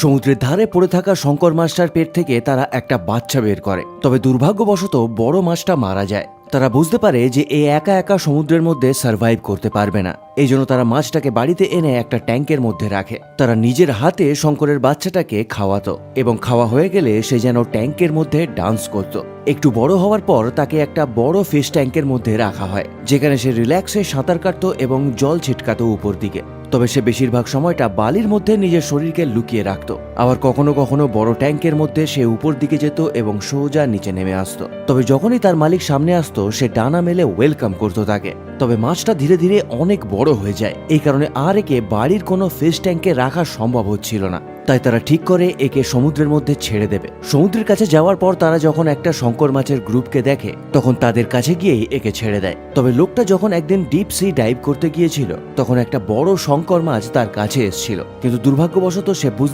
সমুদ্রের ধারে পড়ে থাকা শঙ্কর মাছটার পেট থেকে তারা একটা বাচ্চা বের করে। তবে দুর্ভাগ্যবশত বড় মাছটা মারা যায়। তারা বুঝতে পারে যে এ একা একা সমুদ্রের মধ্যে সার্ভাইভ করতে পারবে না। এই জন্য তারা মাছটাকে বাড়িতে এনে একটা ট্যাঙ্কের মধ্যে রাখে। তারা নিজের হাতে শঙ্করের বাচ্চাটাকে খাওয়াতো এবং খাওয়া হয়ে গেলে সে যেন ট্যাঙ্কের মধ্যে ডান্স করত। একটু বড় হওয়ার পর তাকে একটা বড় ফিশ ট্যাঙ্কের মধ্যে রাখা হয়, যেখানে সে রিল্যাক্সে সাঁতার কাটতো এবং জল ছিটকাতো উপর দিকে। তবে সে বেশিরভাগ সময়টা বালির মধ্যে নিজের শরীরকে লুকিয়ে রাখত। আবার কখনো কখনো বড় ট্যাঙ্কের মধ্যে সে উপর দিকে যেত এবং সোজা নিচে নেমে আসত। তবে যখনই তার মালিক সামনে আসতো, সে ডানা মেলে ওয়েলকাম করত তাকে। তবে মাছটা ধীরে ধীরে অনেক বড় হয়ে যায়। এই কারণে আর একে বাড়ির কোনো ফিশ ট্যাঙ্কে রাখা সম্ভব হচ্ছিল না। তাই তারা ঠিক করে একে সমুদ্রের মধ্যে ছেড়ে দেবে। সমুদ্রের কাছে যাওয়ার পর তারা যখন একটা শঙ্কর মাছের গ্রুপকে দেখে, তখন তাদের কাছে গিয়েই একে ছেড়ে দেয়। তবে লোকটা যখন একদিন ডিপ সি ডাইভ করতে গিয়েছিল, তখন একটা বড় শঙ্কর মাছ তার কাছে এসেছিল। কিন্তু দুর্ভাগ্যবশত সে বুঝ